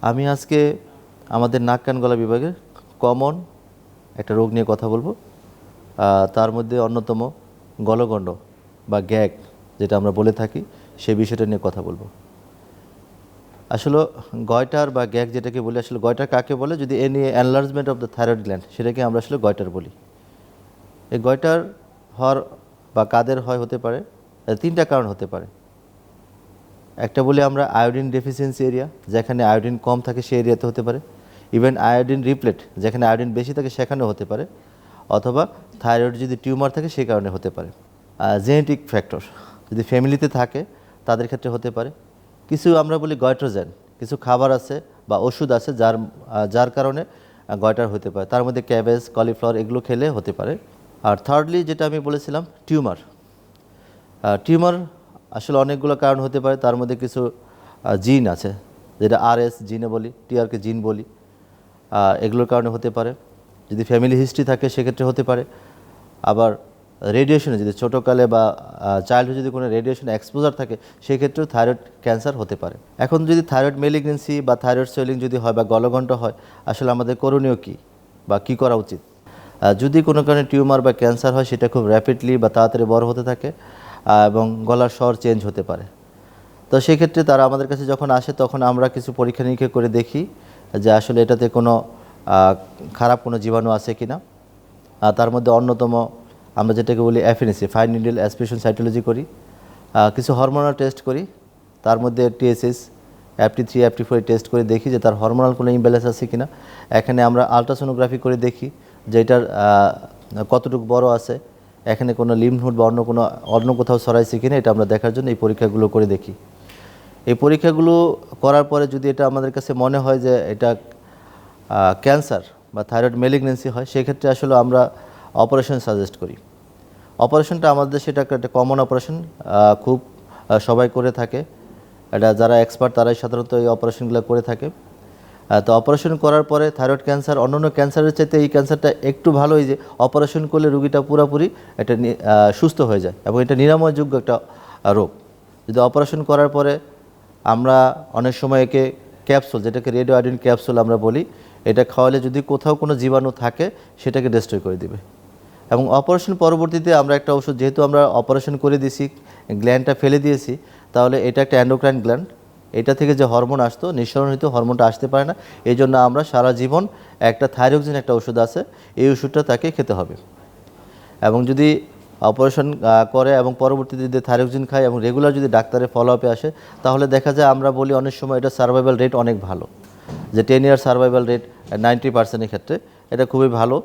আমি আজকে আমাদের নাক কান গলা বিভাগের কমন একটা রোগ নিয়ে কথা বলব। তার মধ্যে অন্যতম গলগণ্ড বা গ্যাগ যেটা আমরা বলে থাকি সেই বিষয়টা নিয়ে কথা বলব। আসলে গয়টার বা গ্যাগ যেটাকে বলি, আসলে গয়টার কাকে বলে? যদি any enlargement of the thyroid gland সেটাকে আমরা আসলে গয়টার বলি। এই গয়টার হওয়ার বা কাদের হয় হতে পারে তিনটা কারণ হতে পারে। একটা বলি আমরা আয়োডিন ডেফিসিয়েন্সি এরিয়া যেখানে আয়োডিন কম থাকে সেই এরিয়াতে হতে পারে। ইভেন আয়োডিন রিপ্লেট, যেখানে আয়োডিন বেশি থাকে সেখানেও হতে পারে। অথবা থাইরয়েড যদি টিউমার থাকে সেই কারণে হতে পারে। জেনেটিক ফ্যাক্টর যদি ফ্যামিলিতে থাকে, তাদের ক্ষেত্রে হতে পারে। কিছু আমরা বলি গয়ট্রোজেন কিছু খাবার আছে বা ওষুধ আছে যার যার কারণে গয়টার হতে পারে। তার মধ্যে ক্যাবেজ কলিফ্লাওয়ার এগুলো খেলে হতে পারে। আর থার্ডলি যেটা আমি বলেছিলাম, টিউমার। টিউমার আসলে অনেকগুলো কারণ হতে পারে, তার মধ্যে কিছু জিন আছে, যেটা আর এস জিনে বলি টিআরকে জিন বলি এগুলোর কারণে হতে পারে। যদি ফ্যামিলি হিস্ট্রি থাকে, সেক্ষেত্রে হতে পারে। আবার রেডিয়েশনে যদি ছোটোকালে বা চাইল্ডহুড যদি কোনো রেডিয়েশন এক্সপোজার থাকে, সেক্ষেত্রেও থাইরয়েড ক্যান্সার হতে পারে। এখন যদি থাইরয়েড মেলিগনেন্সি বা থাইরয়েড সোয়েলিং যদি হয় বা গলগণ্ড হয়, আসলে আমাদের করণীয় কী বা কী করা উচিত? যদি কোনো কারণে টিউমার বা ক্যান্সার হয়, সেটা খুব র্যাপিডলি বা তাড়াতাড়ি বড় হতে থাকে। এবং গলার স্বর চেঞ্জ হতে পারে। তো সেক্ষেত্রে তারা আমাদের কাছে যখন আসে, তখন আমরা কিছু পরীক্ষা নিরীক্ষা করে দেখি যে আসলে এটাতে কোনো খারাপ কোনো জীবাণু আছে কি না তার মধ্যে অন্যতম আমরা যেটাকে বলি FNAC, fine needle aspiration cytology করি। কিছু হরমোনাল টেস্ট করি। তার মধ্যে টিএসএস অ্যাপটি থ্রি অ্যাপটি ফোর টেস্ট করে দেখি যে তার হরমোনাল কোনো ইমব্যালেন্স আছে কি না এখানে আমরা আলট্রাসোনোগ্রাফি করে দেখি যে এটার কতটুকু বড় আছে। এখানে কোনো লিম্ফ নোড বা অন্য কোনো, অন্য কোথাও ছড়াইছে কিনা এটা আমরা দেখার জন্য এই পরীক্ষাগুলো করে দেখি। এই পরীক্ষাগুলো করার পরে যদি এটা আমাদের কাছে মনে হয় যে এটা ক্যান্সার বা থাইরয়েড মেলিগনেন্সি হয়, সেক্ষেত্রে আসলে আমরা অপারেশন সাজেস্ট করি। অপারেশনটা আমাদের সেটা একটা- একটা কমন অপারেশন খুব সবাই করে থাকে। এটা যারা এক্সপার্ট তারাই সাধারণত এই অপারেশনগুলো করে থাকে। তো অপারেশন করার পরে থাইরয়েড ক্যান্সার অন্যান্য ক্যান্সারের চাইতে এই ক্যান্সারটা একটু ভালোই যে অপারেশন করলে রুগীটা পুরোপুরি এটা সুস্থ হয়ে যায় এবং এটা নিরাময়যোগ্য একটা রোগ। যদি অপারেশন করার পরে আমরা অনেক সময় একে ক্যাপসুল যেটাকে রেডিও আয়োডিন ক্যাপসুল আমরা বলি, এটা খাওয়ালে যদি কোথাও কোনো জীবাণু থাকে, সেটাকে ডিস্ট্রয় করে দিবে। এবং অপারেশন পরবর্তীতে আমরা একটা ওষুধ, যেহেতু আমরা অপারেশন করে দিয়েছি গ্ল্যান্ডটা ফেলে দিয়েছি, তাহলে এটা একটা অ্যান্ডোক্রাইন গ্ল্যান্ড এটা থেকে যে হরমোন আসতো নিঃসরণ হইতো হরমোনটা আসতে পারে না। এই জন্য আমরা সারা জীবন একটা থাইরোক্সিন, একটা ওষুধ আছে, এই ওষুধটা তাকে খেতে হবে। এবং যদি অপারেশন করে এবং পরবর্তীতে যদি থাইরোক্সিন খায় এবং রেগুলার যদি ডাক্তারের ফলো আপে আসে, তাহলে দেখা যায় আমরা বলি অনেক সময় এটা সার্ভাইভাল রেট অনেক ভালো। যে ten year survival rate ninety পার্সেন্টের ক্ষেত্রে এটা খুবই ভালো।